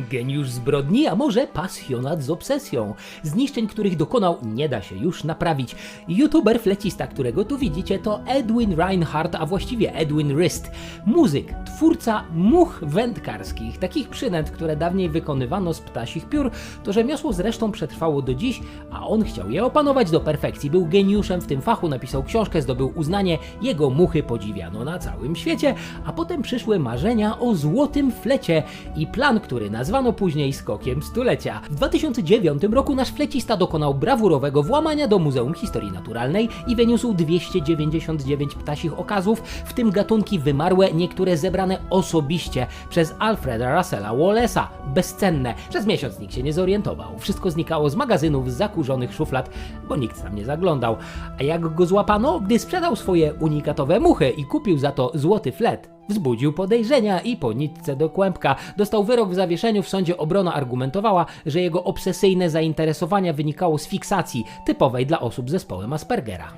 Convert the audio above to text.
Geniusz zbrodni, a może pasjonat z obsesją. Zniszczeń, których dokonał, nie da się już naprawić. YouTuber flecista, którego tu widzicie, to Edwin Reinhardt, a właściwie Edwin Rist. Muzyk, twórca much wędkarskich, takich przynęt, które dawniej wykonywano z ptasich piór. To rzemiosło zresztą przetrwało do dziś, a on chciał je opanować do perfekcji. Był geniuszem w tym fachu, napisał książkę, zdobył uznanie, jego muchy podziwiano na całym świecie, a potem przyszły marzenia o złotym flecie i plan, który nazwano później skokiem stulecia. W 2009 roku nasz flecista dokonał brawurowego włamania do Muzeum Historii Naturalnej i wyniósł 299 ptasich okazów, w tym gatunki wymarłe, niektóre zebrane osobiście przez Alfreda Russella Wallace'a. Bezcenne. Przez miesiąc nikt się nie zorientował. Wszystko znikało z magazynów, zakurzonych szuflad, bo nikt tam nie zaglądał. A jak go złapano? Gdy sprzedał swoje unikatowe muchy i kupił za to złoty flet. Wzbudził podejrzenia i po nitce do kłębka. Dostał wyrok w zawieszeniu. W sądzie obrona argumentowała, że jego obsesyjne zainteresowania wynikało z fiksacji typowej dla osób z zespołem Aspergera.